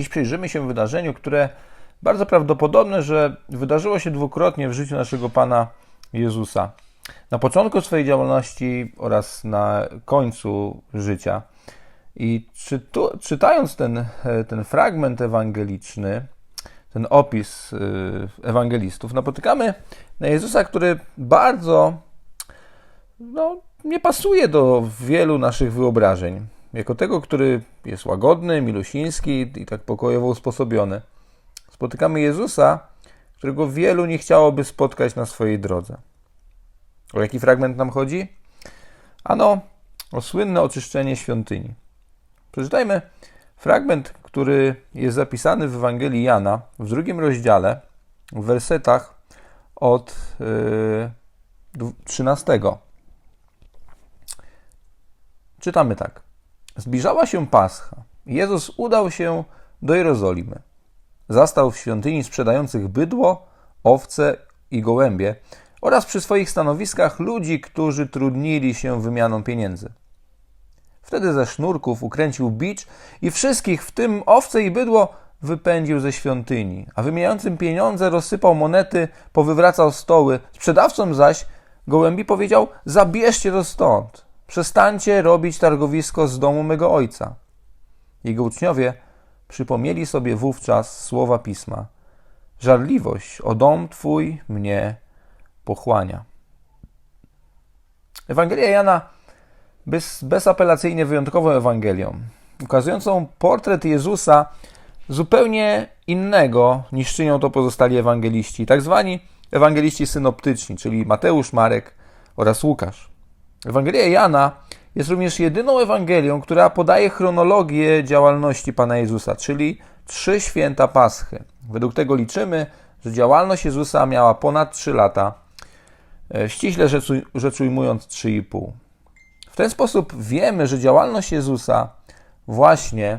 Dziś przyjrzymy się wydarzeniu, które bardzo prawdopodobne, że wydarzyło się dwukrotnie w życiu naszego Pana Jezusa. Na początku swojej działalności oraz na końcu życia. I czytając ten, ten fragment ewangeliczny, ten opis y, ewangelistów, napotykamy na Jezusa, który bardzo no, nie pasuje do wielu naszych wyobrażeń. Jako tego, który jest łagodny, milusiński i tak pokojowo usposobiony. Spotykamy Jezusa, którego wielu nie chciałoby spotkać na swojej drodze. O jaki fragment nam chodzi? Ano, o słynne oczyszczenie świątyni. Przeczytajmy fragment, który jest zapisany w Ewangelii Jana w drugim rozdziale, w wersetach od yy, 13. Czytamy tak. Zbliżała się Pascha. Jezus udał się do Jerozolimy. Zastał w świątyni sprzedających bydło, owce i gołębie oraz przy swoich stanowiskach ludzi, którzy trudnili się wymianą pieniędzy. Wtedy ze sznurków ukręcił bicz i wszystkich, w tym owce i bydło, wypędził ze świątyni, a wymieniającym pieniądze rozsypał monety, powywracał stoły. Sprzedawcom zaś gołębi powiedział: Zabierzcie to stąd. Przestańcie robić targowisko z domu mego ojca. Jego uczniowie przypomnieli sobie wówczas słowa pisma: Żarliwość o dom twój mnie pochłania. Ewangelia Jana bez, bezapelacyjnie wyjątkową Ewangelią, ukazującą portret Jezusa zupełnie innego niż czynią to pozostali ewangeliści, tak zwani ewangeliści synoptyczni, czyli Mateusz, Marek oraz Łukasz. Ewangelia Jana jest również jedyną Ewangelią, która podaje chronologię działalności Pana Jezusa, czyli trzy święta Paschy. Według tego liczymy, że działalność Jezusa miała ponad 3 lata, e, ściśle rzecz ujmując 3,5. W ten sposób wiemy, że działalność Jezusa właśnie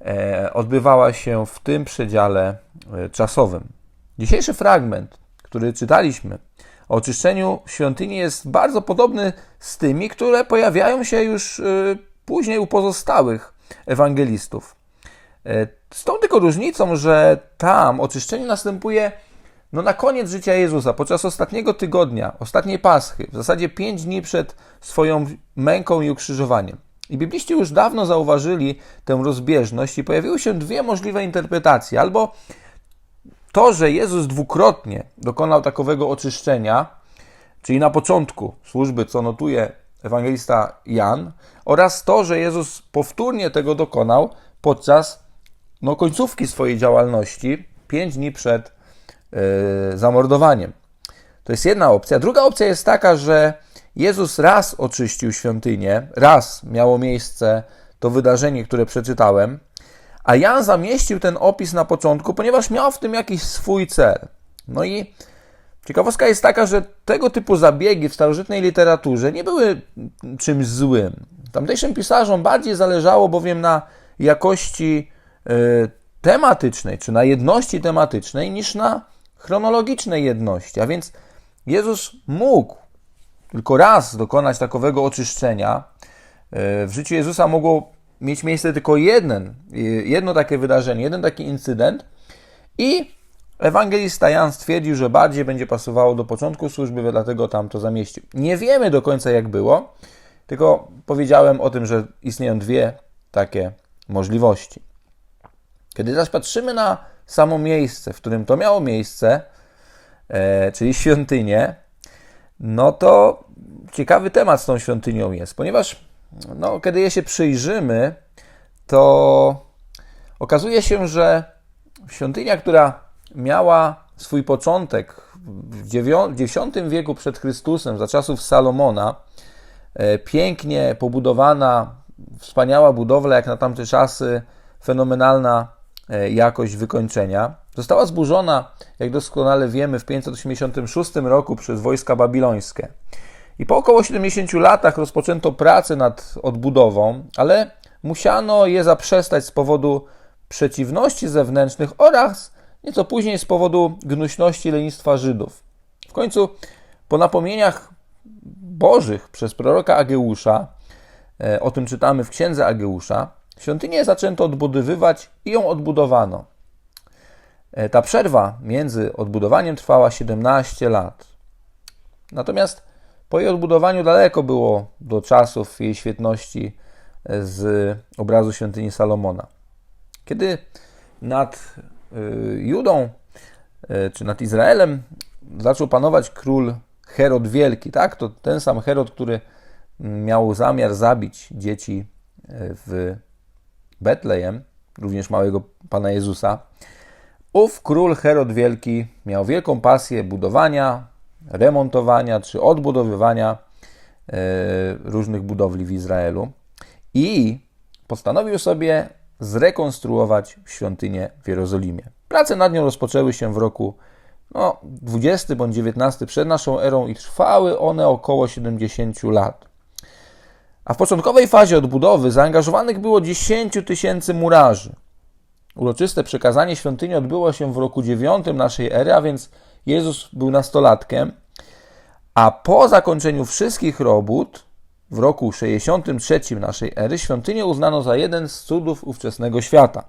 e, odbywała się w tym przedziale e, czasowym. Dzisiejszy fragment, który czytaliśmy, o oczyszczeniu świątyni jest bardzo podobny z tymi, które pojawiają się już y, później u pozostałych ewangelistów. E, z tą tylko różnicą, że tam oczyszczenie następuje no na koniec życia Jezusa, podczas ostatniego tygodnia, ostatniej Paschy, w zasadzie pięć dni przed swoją męką i ukrzyżowaniem. I bibliści już dawno zauważyli tę rozbieżność i pojawiły się dwie możliwe interpretacje. Albo to, że Jezus dwukrotnie dokonał takowego oczyszczenia, czyli na początku służby, co notuje ewangelista Jan, oraz to, że Jezus powtórnie tego dokonał podczas no, końcówki swojej działalności, pięć dni przed yy, zamordowaniem. To jest jedna opcja. Druga opcja jest taka, że Jezus raz oczyścił świątynię, raz miało miejsce to wydarzenie, które przeczytałem, a Jan zamieścił ten opis na początku, ponieważ miał w tym jakiś swój cel. No i ciekawostka jest taka, że tego typu zabiegi w starożytnej literaturze nie były czymś złym. Tamtejszym pisarzom bardziej zależało bowiem na jakości y, tematycznej, czy na jedności tematycznej, niż na chronologicznej jedności. A więc Jezus mógł tylko raz dokonać takowego oczyszczenia. Y, w życiu Jezusa mogło mieć miejsce tylko jeden, jedno takie wydarzenie, jeden taki incydent i ewangelista Jan stwierdził, że bardziej będzie pasowało do początku służby, dlatego tam to zamieścił. Nie wiemy do końca jak było, tylko powiedziałem o tym, że istnieją dwie takie możliwości. Kiedy zaś patrzymy na samo miejsce, w którym to miało miejsce, e, czyli świątynię, no to ciekawy temat z tą świątynią jest, ponieważ no, kiedy je się przyjrzymy, to okazuje się, że świątynia, która miała swój początek w X wieku przed Chrystusem, za czasów Salomona, e, pięknie pobudowana, wspaniała budowla, jak na tamte czasy, fenomenalna e, jakość wykończenia, została zburzona, jak doskonale wiemy, w 586 roku przez wojska babilońskie. I po około 70 latach rozpoczęto pracę nad odbudową, ale musiano je zaprzestać z powodu przeciwności zewnętrznych oraz nieco później z powodu gnuśności lenistwa Żydów. W końcu, po napomnieniach bożych przez proroka Ageusza, e, o tym czytamy w księdze Ageusza, świątynię zaczęto odbudowywać i ją odbudowano. E, Ta przerwa między odbudowaniem trwała 17 lat. Natomiast po jej odbudowaniu daleko było do czasów jej świetności e, z obrazu świątyni Salomona. Kiedy nad y, Judą y, czy nad Izraelem zaczął panować król Herod Wielki, tak? To ten sam Herod, który miał zamiar zabić dzieci w Betlejem, również małego Pana Jezusa. Ów król Herod Wielki miał wielką pasję budowania, remontowania czy odbudowywania e, różnych budowli w Izraelu i postanowił sobie zrekonstruować świątynię w Jerozolimie. Prace nad nią rozpoczęły się w roku no, 20 bądź 19 przed naszą erą i trwały one około 70 lat. A w początkowej fazie odbudowy zaangażowanych było 10 tysięcy murarzy. Uroczyste przekazanie świątyni odbyło się w roku 9 naszej ery, a więc Jezus był nastolatkiem, a po zakończeniu wszystkich robót w roku 63 naszej ery świątynię uznano za jeden z cudów ówczesnego świata.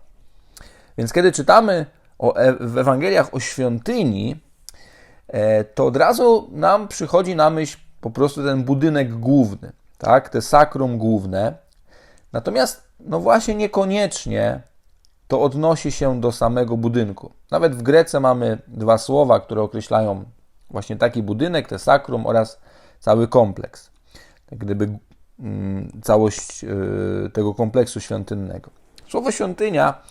Więc kiedy czytamy o, e- w Ewangeliach o świątyni, e, to od razu nam przychodzi na myśl po prostu ten budynek główny, tak? te sakrum główne. Natomiast, no właśnie, niekoniecznie to odnosi się do samego budynku. Nawet w Grece mamy dwa słowa, które określają właśnie taki budynek, te sakrum oraz cały kompleks. Jak gdyby mm, całość y, tego kompleksu świątynnego. Słowo świątynia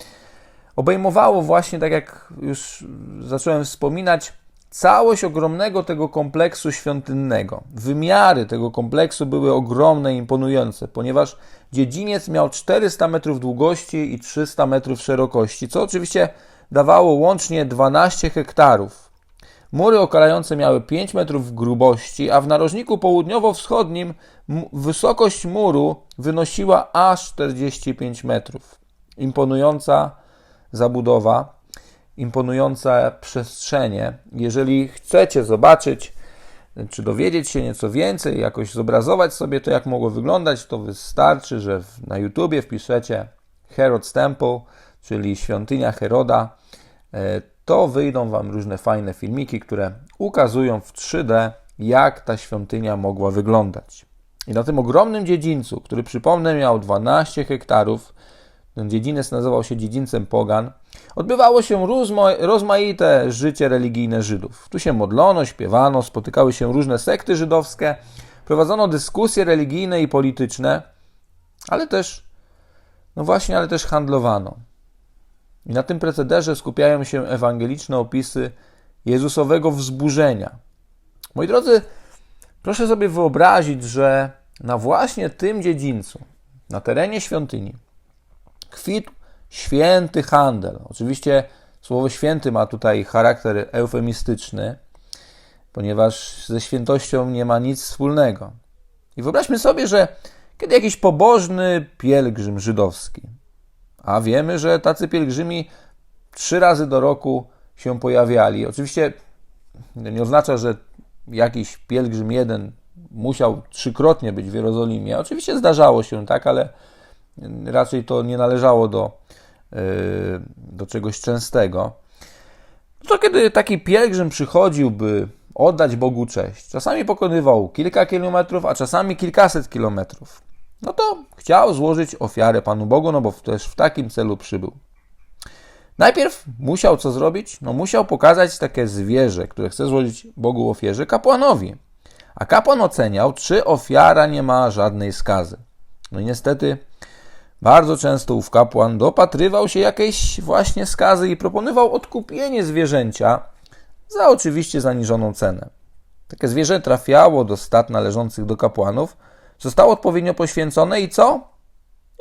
obejmowało właśnie, tak jak już zacząłem wspominać, całość ogromnego tego kompleksu świątynnego. Wymiary tego kompleksu były ogromne imponujące, ponieważ dziedziniec miał 400 metrów długości i 300 metrów szerokości, co oczywiście dawało łącznie 12 hektarów. Mury okalające miały 5 metrów grubości, a w narożniku południowo-wschodnim wysokość muru wynosiła aż 45 metrów. Imponująca zabudowa, imponujące przestrzenie. Jeżeli chcecie zobaczyć, czy dowiedzieć się nieco więcej, jakoś zobrazować sobie to, jak mogło wyglądać, to wystarczy, że na YouTubie wpiszecie Herod's Temple, czyli świątynia Heroda, e, to wyjdą Wam różne fajne filmiki, które ukazują w 3D, jak ta świątynia mogła wyglądać. I na tym ogromnym dziedzińcu, który przypomnę miał 12 hektarów, ten dziedziniec nazywał się dziedzińcem Pogan, odbywało się rozmaite życie religijne Żydów. Tu się modlono, śpiewano, spotykały się różne sekty żydowskie, prowadzono dyskusje religijne i polityczne, ale też, no właśnie, ale też handlowano. I na tym procederze skupiają się ewangeliczne opisy Jezusowego wzburzenia. Moi drodzy, proszę sobie wyobrazić, że na właśnie tym dziedzińcu, na terenie świątyni, kwitł święty handel. Oczywiście słowo święty ma tutaj charakter eufemistyczny, ponieważ ze świętością nie ma nic wspólnego. I wyobraźmy sobie, że kiedy jakiś pobożny pielgrzym żydowski, a wiemy, że tacy pielgrzymi trzy razy do roku się pojawiali. Oczywiście nie oznacza, że jakiś pielgrzym jeden musiał trzykrotnie być w Jerozolimie. Oczywiście zdarzało się tak, ale raczej to nie należało do, yy, do czegoś częstego. To kiedy taki pielgrzym przychodził, by oddać Bogu cześć, czasami pokonywał kilka kilometrów, a czasami kilkaset kilometrów, no to chciał złożyć ofiarę Panu Bogu, no bo też w takim celu przybył. Najpierw musiał co zrobić? No musiał pokazać takie zwierzę, które chce złożyć Bogu ofierze kapłanowi. A kapłan oceniał, czy ofiara nie ma żadnej skazy. No i niestety bardzo często ów kapłan dopatrywał się jakiejś właśnie skazy i proponował odkupienie zwierzęcia za oczywiście zaniżoną cenę. Takie zwierzę trafiało do stad należących do kapłanów, zostało odpowiednio poświęcone i co?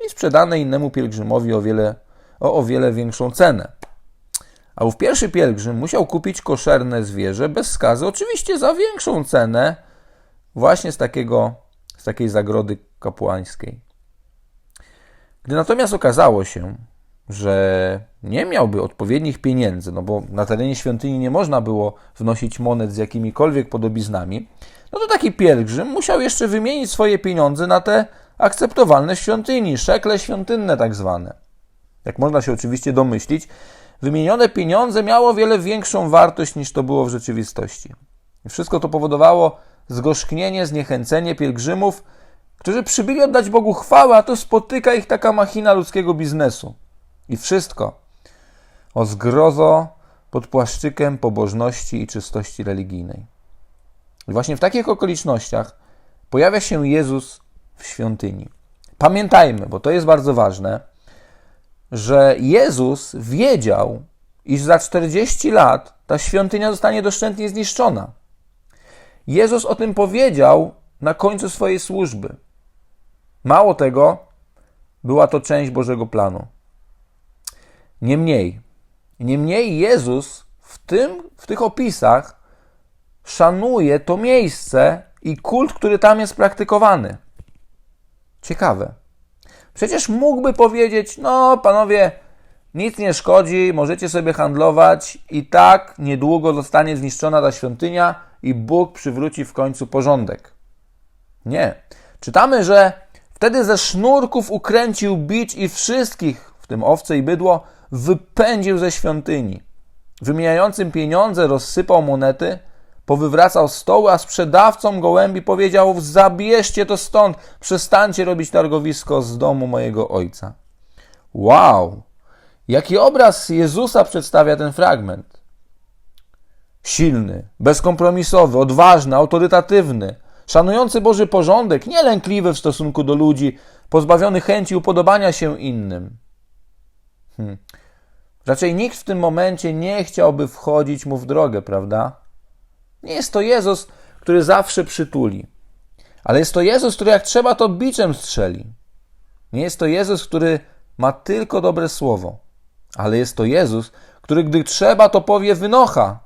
I sprzedane innemu pielgrzymowi o wiele, o, o wiele większą cenę. A ów pierwszy pielgrzym musiał kupić koszerne zwierzę bez skazy, oczywiście za większą cenę, właśnie z, takiego, z takiej zagrody kapłańskiej. Gdy natomiast okazało się, że nie miałby odpowiednich pieniędzy, no bo na terenie świątyni nie można było wnosić monet z jakimikolwiek podobiznami, no to taki pielgrzym musiał jeszcze wymienić swoje pieniądze na te akceptowalne świątyni, szekle świątynne tak zwane. Jak można się oczywiście domyślić, wymienione pieniądze miało wiele większą wartość niż to było w rzeczywistości. Wszystko to powodowało zgorzknienie, zniechęcenie pielgrzymów, którzy przybyli oddać Bogu chwałę, a to spotyka ich taka machina ludzkiego biznesu. I wszystko o zgrozo pod płaszczykiem pobożności i czystości religijnej. I właśnie w takich okolicznościach pojawia się Jezus w świątyni. Pamiętajmy, bo to jest bardzo ważne, że Jezus wiedział, iż za 40 lat ta świątynia zostanie doszczętnie zniszczona. Jezus o tym powiedział na końcu swojej służby. Mało tego, była to część Bożego planu. Niemniej, niemniej Jezus w, tym, w tych opisach szanuje to miejsce i kult, który tam jest praktykowany. Ciekawe. Przecież mógłby powiedzieć: No, panowie, nic nie szkodzi, możecie sobie handlować, i tak niedługo zostanie zniszczona ta świątynia i Bóg przywróci w końcu porządek. Nie. Czytamy, że wtedy ze sznurków ukręcił bicz i wszystkich, w tym owce i bydło, wypędził ze świątyni. Wymieniającym pieniądze rozsypał monety, powywracał stoły, a sprzedawcom gołębi powiedział: Zabierzcie to stąd, przestańcie robić targowisko z domu mojego ojca. Wow! Jaki obraz Jezusa przedstawia ten fragment? Silny, bezkompromisowy, odważny, autorytatywny, szanujący Boży porządek, nielękliwy w stosunku do ludzi, pozbawiony chęci upodobania się innym. Hmm. Raczej nikt w tym momencie nie chciałby wchodzić mu w drogę, prawda? Nie jest to Jezus, który zawsze przytuli, ale jest to Jezus, który jak trzeba, to biczem strzeli. Nie jest to Jezus, który ma tylko dobre słowo, ale jest to Jezus, który gdy trzeba, to powie wynocha.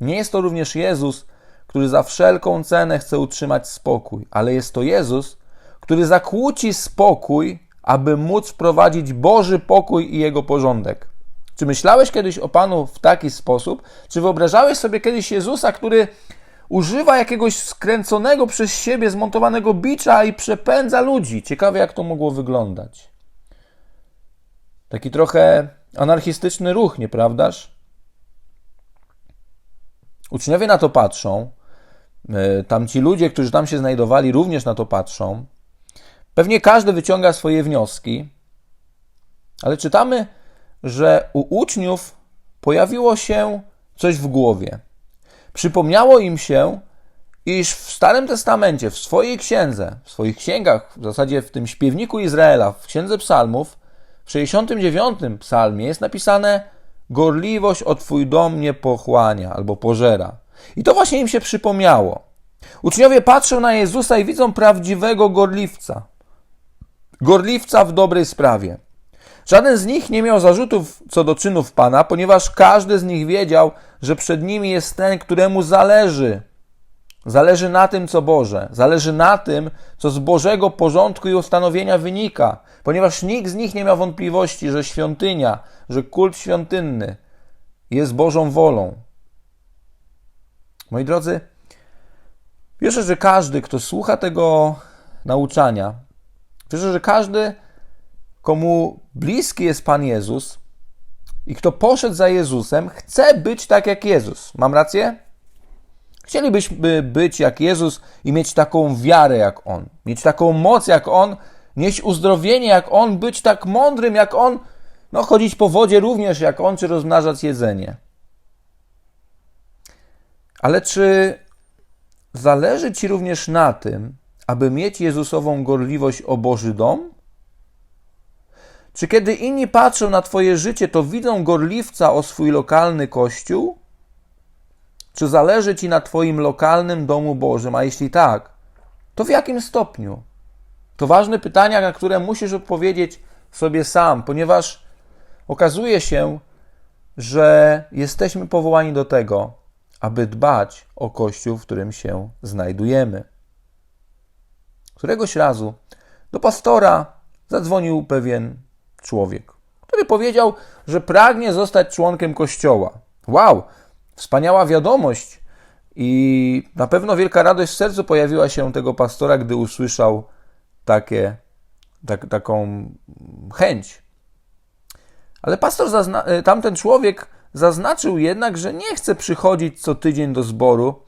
Nie jest to również Jezus, który za wszelką cenę chce utrzymać spokój, ale jest to Jezus, który zakłóci spokój, aby móc wprowadzić Boży pokój i Jego porządek. Czy myślałeś kiedyś o Panu w taki sposób? Czy wyobrażałeś sobie kiedyś Jezusa, który używa jakiegoś skręconego przez siebie zmontowanego bicza i przepędza ludzi? Ciekawe, jak to mogło wyglądać. Taki trochę anarchistyczny ruch, nieprawdaż? Uczniowie na to patrzą, e, tamci ludzie, którzy tam się znajdowali, również na to patrzą. Pewnie każdy wyciąga swoje wnioski, ale czytamy, że u uczniów pojawiło się coś w głowie. Przypomniało im się, iż w Starym Testamencie, w swojej księdze, w swoich księgach, w zasadzie w tym śpiewniku Izraela, w księdze psalmów, w 69 psalmie jest napisane gorliwość o Twój dom nie pochłania albo pożera. I to właśnie im się przypomniało. Uczniowie patrzą na Jezusa i widzą prawdziwego gorliwca. Gorliwca w dobrej sprawie. Żaden z nich nie miał zarzutów co do czynów Pana, ponieważ każdy z nich wiedział, że przed nimi jest ten, któremu zależy. Zależy na tym, co Boże, zależy na tym, co z Bożego porządku i ustanowienia wynika, ponieważ nikt z nich nie miał wątpliwości, że świątynia, że kult świątynny jest Bożą wolą. Moi drodzy, wierzę, że każdy, kto słucha tego nauczania, wierzę, że każdy, komu bliski jest Pan Jezus i kto poszedł za Jezusem, chce być tak jak Jezus. Mam rację? Chcielibyśmy być jak Jezus i mieć taką wiarę jak On, mieć taką moc jak On, nieść uzdrowienie jak On, być tak mądrym jak On, no chodzić po wodzie również jak On, czy rozmnażać jedzenie. Ale czy zależy Ci również na tym, aby mieć Jezusową gorliwość o Boży dom? Czy kiedy inni patrzą na Twoje życie, to widzą gorliwca o swój lokalny kościół? Czy zależy Ci na Twoim lokalnym domu Bożym? A jeśli tak, to w jakim stopniu? To ważne pytania, na które musisz odpowiedzieć sobie sam, ponieważ okazuje się, że jesteśmy powołani do tego, aby dbać o kościół, w którym się znajdujemy. Któregoś razu do pastora zadzwonił pewien człowiek, który powiedział, że pragnie zostać członkiem kościoła. Wow, wspaniała wiadomość i na pewno wielka radość w sercu pojawiła się tego pastora, gdy usłyszał takie, tak, taką chęć. Ale pastor, e, tamten człowiek zaznaczył jednak, że nie chce przychodzić co tydzień do zboru,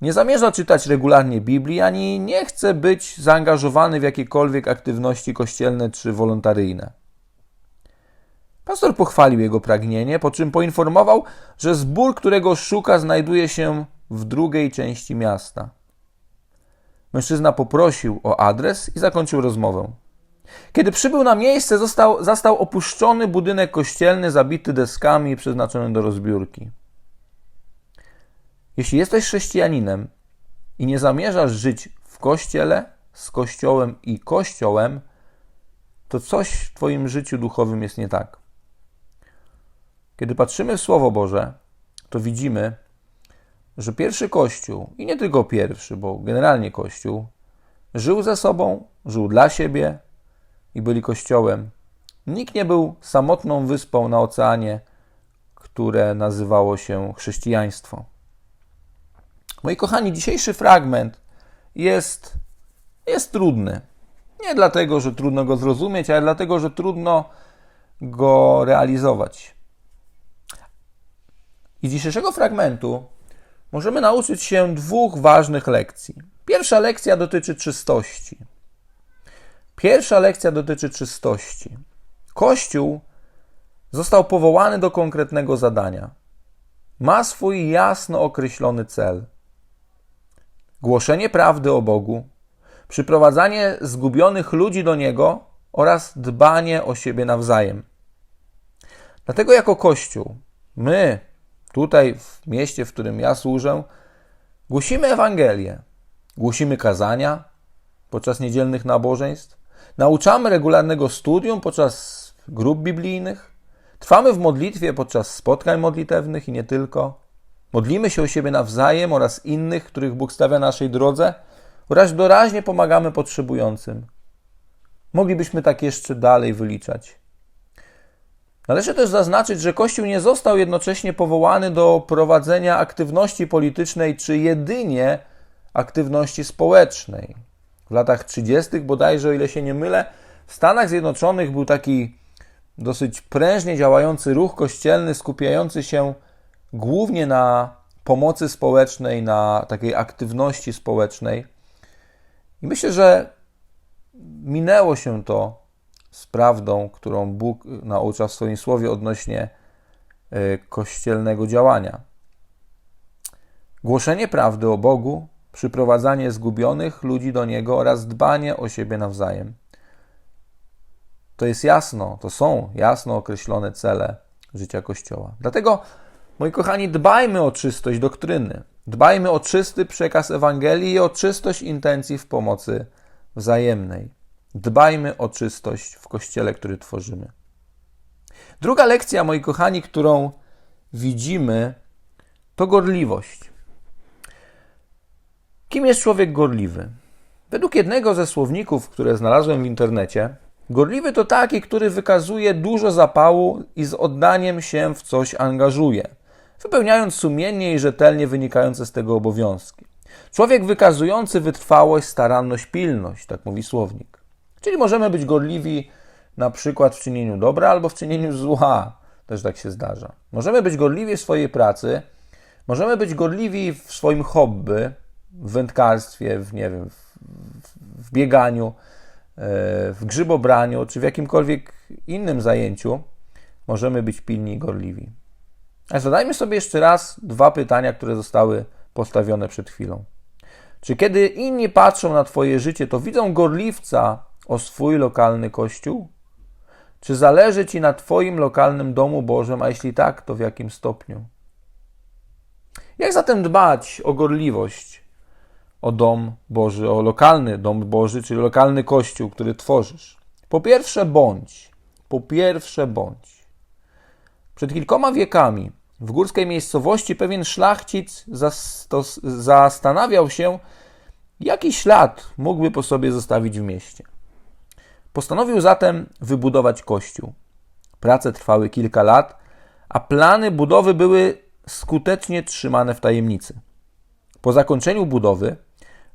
nie zamierza czytać regularnie Biblii, ani nie chce być zaangażowany w jakiekolwiek aktywności kościelne czy wolontaryjne. Pastor pochwalił jego pragnienie, po czym poinformował, że zbór, którego szuka, znajduje się w drugiej części miasta. Mężczyzna poprosił o adres i zakończył rozmowę. Kiedy przybył na miejsce, został, zastał opuszczony budynek kościelny, zabity deskami i przeznaczony do rozbiórki. Jeśli jesteś chrześcijaninem i nie zamierzasz żyć w kościele, z kościołem i kościołem, to coś w Twoim życiu duchowym jest nie tak. Kiedy patrzymy w Słowo Boże, to widzimy, że pierwszy Kościół, i nie tylko pierwszy, bo generalnie Kościół, żył ze sobą, żył dla siebie i byli Kościołem. Nikt nie był samotną wyspą na oceanie, które nazywało się chrześcijaństwo. Moi kochani, dzisiejszy fragment jest, jest trudny. Nie dlatego, że trudno go zrozumieć, ale dlatego, że trudno go realizować. I dzisiejszego fragmentu możemy nauczyć się dwóch ważnych lekcji. Pierwsza lekcja dotyczy czystości. Pierwsza lekcja dotyczy czystości. Kościół został powołany do konkretnego zadania. Ma swój jasno określony cel. Głoszenie prawdy o Bogu, przyprowadzanie zgubionych ludzi do Niego oraz dbanie o siebie nawzajem. Dlatego jako Kościół, my, tutaj w mieście, w którym ja służę, głosimy Ewangelię, głosimy kazania podczas niedzielnych nabożeństw, nauczamy regularnego studium podczas grup biblijnych, trwamy w modlitwie podczas spotkań modlitewnych i nie tylko, modlimy się o siebie nawzajem oraz innych, których Bóg stawia na naszej drodze oraz doraźnie pomagamy potrzebującym. Moglibyśmy tak jeszcze dalej wyliczać. Należy też zaznaczyć, że Kościół nie został jednocześnie powołany do prowadzenia aktywności politycznej czy jedynie aktywności społecznej. W latach 30. bodajże, o ile się nie mylę, w Stanach Zjednoczonych był taki dosyć prężnie działający ruch kościelny skupiający się głównie na pomocy społecznej, na takiej aktywności społecznej. I myślę, że minęło się to z prawdą, którą Bóg naucza w swoim słowie odnośnie e, kościelnego działania. Głoszenie prawdy o Bogu, przyprowadzanie zgubionych ludzi do Niego oraz dbanie o siebie nawzajem. To jest jasno, to są jasno określone cele życia Kościoła. Dlatego, moi kochani, dbajmy o czystość doktryny. Dbajmy o czysty przekaz Ewangelii i o czystość intencji w pomocy wzajemnej. Dbajmy o czystość w kościele, który tworzymy. Druga lekcja, moi kochani, którą widzimy, to gorliwość. Kim jest człowiek gorliwy? Według jednego ze słowników, które znalazłem w internecie, gorliwy to taki, który wykazuje dużo zapału i z oddaniem się w coś angażuje, wypełniając sumiennie i rzetelnie wynikające z tego obowiązki. Człowiek wykazujący wytrwałość, staranność, pilność, tak mówi słownik. Czyli możemy być gorliwi na przykład w czynieniu dobra albo w czynieniu zła. Też tak się zdarza. Możemy być gorliwi w swojej pracy, możemy być gorliwi w swoim hobby, wędkarstwie, w, nie wiem, w, w bieganiu, e, w grzybobraniu, czy w jakimkolwiek innym zajęciu. Możemy być pilni i gorliwi. A zadajmy sobie jeszcze raz dwa pytania, które zostały postawione przed chwilą. Czy kiedy inni patrzą na Twoje życie, to widzą gorliwca o swój lokalny kościół? Czy zależy Ci na Twoim lokalnym domu Bożym, a jeśli tak, to w jakim stopniu? Jak zatem dbać o gorliwość, o dom Boży, o lokalny dom Boży, czyli lokalny kościół, który tworzysz? Po pierwsze, bądź. Po pierwsze, bądź. Przed kilkoma wiekami w górskiej miejscowości pewien szlachcic zastanawiał się, jaki ślad mógłby po sobie zostawić w mieście. Postanowił zatem wybudować kościół. Prace trwały kilka lat, a plany budowy były skutecznie trzymane w tajemnicy. Po zakończeniu budowy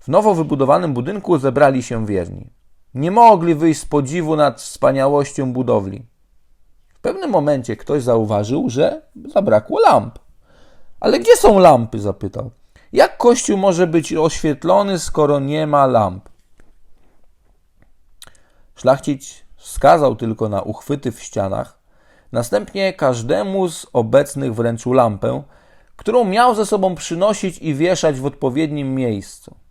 w nowo wybudowanym budynku zebrali się wierni. Nie mogli wyjść z podziwu nad wspaniałością budowli. W pewnym momencie ktoś zauważył, że zabrakło lamp. Ale gdzie są lampy? zapytał. Jak kościół może być oświetlony, skoro nie ma lamp? Szlachcic wskazał tylko na uchwyty w ścianach, następnie każdemu z obecnych wręczył lampę, którą miał ze sobą przynosić i wieszać w odpowiednim miejscu.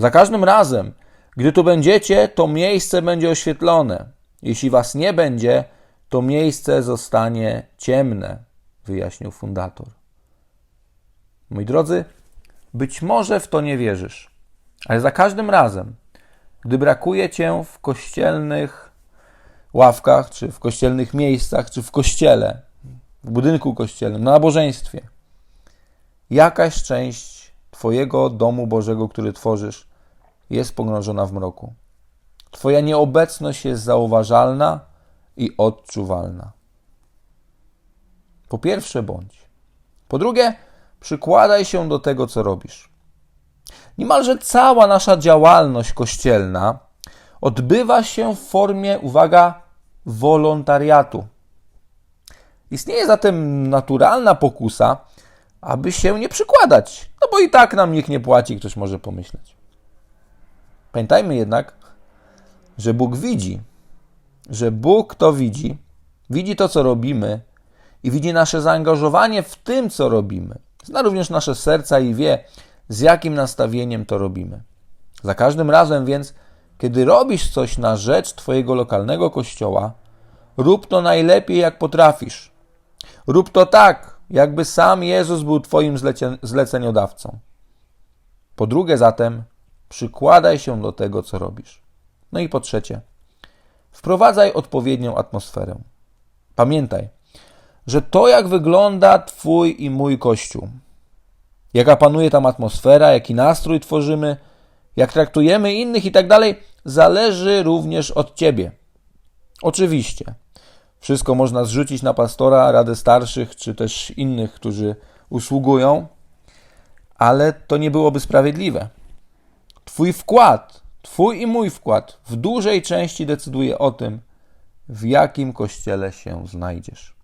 Za każdym razem, gdy tu będziecie, to miejsce będzie oświetlone. Jeśli was nie będzie, to miejsce zostanie ciemne, wyjaśnił fundator. Moi drodzy, być może w to nie wierzysz, ale za każdym razem, gdy brakuje cię w kościelnych ławkach, czy w kościelnych miejscach, czy w kościele, w budynku kościelnym, na nabożeństwie, jakaś część Twojego domu Bożego, który tworzysz, jest pogrążona w mroku. Twoja nieobecność jest zauważalna i odczuwalna. Po pierwsze, bądź. Po drugie, przykładaj się do tego, co robisz. Niemalże cała nasza działalność kościelna odbywa się w formie, uwaga, wolontariatu. Istnieje zatem naturalna pokusa, aby się nie przykładać, no bo i tak nam nikt nie płaci, ktoś może pomyśleć. Pamiętajmy jednak, że Bóg widzi, że Bóg to widzi, widzi to, co robimy i widzi nasze zaangażowanie w tym, co robimy. Zna również nasze serca i wie, z jakim nastawieniem to robimy. Za każdym razem więc, kiedy robisz coś na rzecz Twojego lokalnego kościoła, rób to najlepiej, jak potrafisz. Rób to tak, jakby sam Jezus był Twoim zleceniodawcą. Po drugie, zatem, przykładaj się do tego, co robisz. No i po trzecie, wprowadzaj odpowiednią atmosferę. Pamiętaj, że to, jak wygląda Twój i mój kościół, jaka panuje tam atmosfera, jaki nastrój tworzymy, jak traktujemy innych i tak dalej, zależy również od Ciebie. Oczywiście, wszystko można zrzucić na pastora, radę starszych, czy też innych, którzy usługują, ale to nie byłoby sprawiedliwe. Twój wkład, Twój i mój wkład w dużej części decyduje o tym, w jakim kościele się znajdziesz,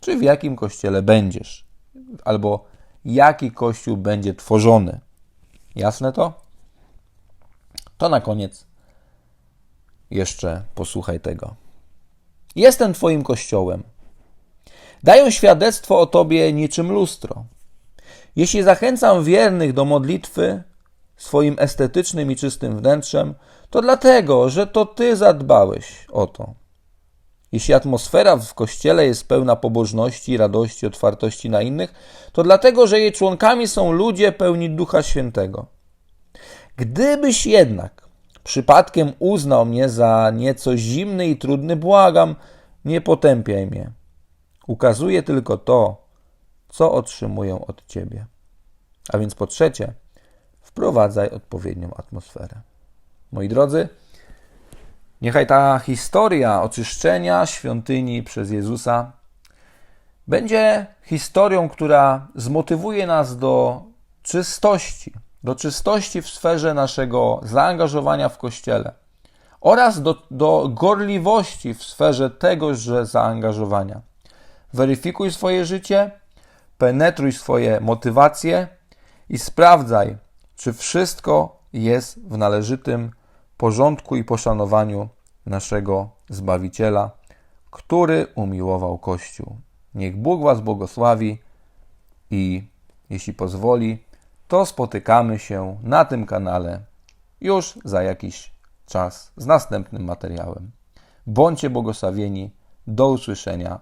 czy w jakim kościele będziesz, albo jaki kościół będzie tworzony. Jasne to? To na koniec jeszcze posłuchaj tego. Jestem Twoim kościołem. Dają świadectwo o Tobie niczym lustro. Jeśli zachęcam wiernych do modlitwy swoim estetycznym i czystym wnętrzem, to dlatego, że to Ty zadbałeś o to. Jeśli atmosfera w kościele jest pełna pobożności, radości, otwartości na innych, to dlatego, że jej członkami są ludzie pełni Ducha Świętego. Gdybyś jednak przypadkiem uznał mnie za nieco zimny i trudny, błagam, nie potępiaj mnie. Ukazuję tylko to, co otrzymuję od Ciebie. A więc po trzecie, wprowadzaj odpowiednią atmosferę. Moi drodzy, niechaj ta historia oczyszczenia świątyni przez Jezusa będzie historią, która zmotywuje nas do czystości, do czystości w sferze naszego zaangażowania w Kościele oraz do, do gorliwości w sferze tegoże zaangażowania. Weryfikuj swoje życie, penetruj swoje motywacje i sprawdzaj, czy wszystko jest w należytym porządku i poszanowaniu naszego Zbawiciela, który umiłował Kościół. Niech Bóg Was błogosławi i jeśli pozwoli, to spotykamy się na tym kanale już za jakiś czas z następnym materiałem. Bądźcie błogosławieni. Do usłyszenia